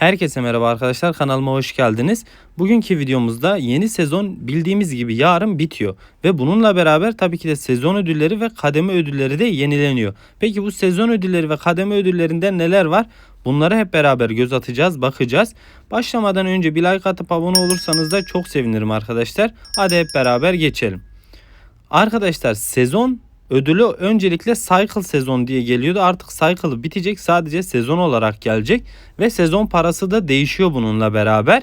Herkese merhaba arkadaşlar kanalıma hoş geldiniz. Bugünkü videomuzda yeni sezon bildiğimiz gibi yarın bitiyor. Ve bununla beraber tabii ki de sezon ödülleri ve kademe ödülleri de yenileniyor. Peki bu sezon ödülleri ve kademe ödüllerinde neler var? Bunlara hep beraber göz atacağız, bakacağız. Başlamadan önce bir like atıp abone olursanız da çok sevinirim arkadaşlar. Hadi hep beraber geçelim. Arkadaşlar sezon ödülü öncelikle Cycle sezon diye geliyordu. Artık Cycle bitecek. Sadece sezon olarak gelecek ve sezon parası da değişiyor bununla beraber.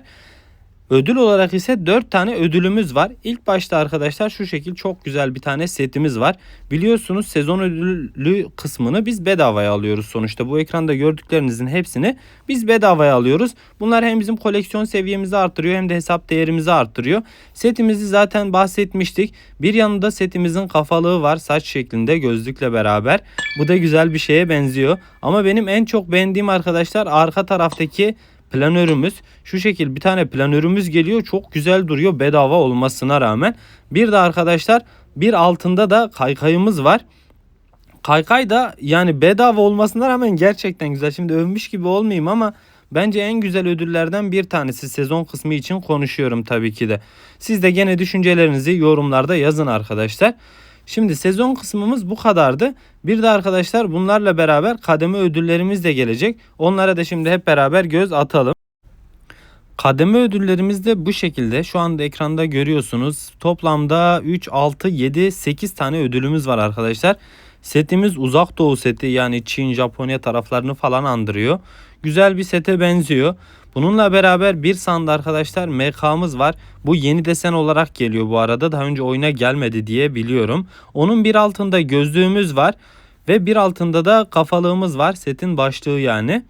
Ödül olarak ise 4 tane ödülümüz var. İlk başta arkadaşlar şu şekil çok güzel bir tane setimiz var. Biliyorsunuz sezon ödülü kısmını biz bedavaya alıyoruz sonuçta. Bu ekranda gördüklerinizin hepsini biz bedavaya alıyoruz. Bunlar hem bizim koleksiyon seviyemizi arttırıyor hem de hesap değerimizi arttırıyor. Setimizi zaten bahsetmiştik. Bir yanında setimizin kafalığı var saç şeklinde gözlükle beraber. Bu da güzel bir şeye benziyor. Ama benim en çok beğendiğim arkadaşlar arka taraftaki planörümüz. Şu şekil bir tane planörümüz geliyor. Çok güzel duruyor bedava olmasına rağmen. Bir de arkadaşlar bir altında da kaykayımız var. Kaykay da yani bedava olmasına rağmen gerçekten güzel. Şimdi övmüş gibi olmayayım ama bence en güzel ödüllerden bir tanesi sezon kısmı için konuşuyorum tabii ki de. Siz de gene düşüncelerinizi yorumlarda yazın arkadaşlar. Şimdi sezon kısmımız bu kadardı. Bir de arkadaşlar bunlarla beraber kademe ödüllerimiz de gelecek. Onlara da şimdi hep beraber göz atalım. Kademe ödüllerimiz de bu şekilde. Şu anda ekranda görüyorsunuz. Toplamda 3, 6, 7, 8 tane ödülümüz var arkadaşlar. Setimiz uzak doğu seti yani Çin, Japonya taraflarını falan andırıyor. Güzel bir sete benziyor. Bununla beraber bir sanda arkadaşlar MK'mız var. Bu yeni desen olarak geliyor bu arada. Daha önce oyuna gelmedi diye biliyorum. Onun bir altında gözlüğümüz var. Ve bir altında da kafalığımız var. Setin başlığı yani.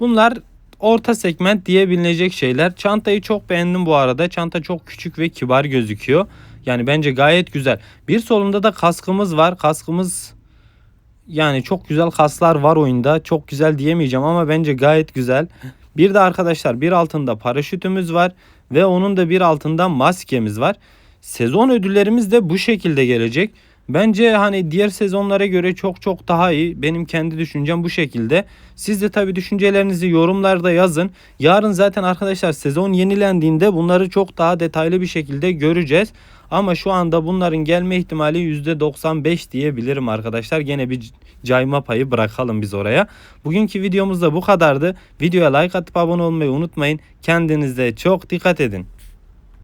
Bunlar orta segment diyebilecek şeyler. Çantayı çok beğendim bu arada. Çanta çok küçük ve kibar gözüküyor. Yani bence gayet güzel. Bir solunda da kaskımız var. Kaskımız yani çok güzel kaslar var oyunda. Çok güzel diyemeyeceğim ama bence gayet güzel. Bir de arkadaşlar bir altında paraşütümüz var ve onun da bir altında maskemiz var. Sezon ödüllerimiz de bu şekilde gelecek. Bence hani diğer sezonlara göre çok çok daha iyi. Benim kendi düşüncem bu şekilde. Siz de tabii düşüncelerinizi yorumlarda yazın. Yarın zaten arkadaşlar sezon yenilendiğinde bunları çok daha detaylı bir şekilde göreceğiz. Ama şu anda bunların gelme ihtimali %95 diyebilirim arkadaşlar. Gene bir cayma payı bırakalım biz oraya. Bugünkü videomuz da bu kadardı. Videoya like atıp abone olmayı unutmayın. Kendinize çok dikkat edin.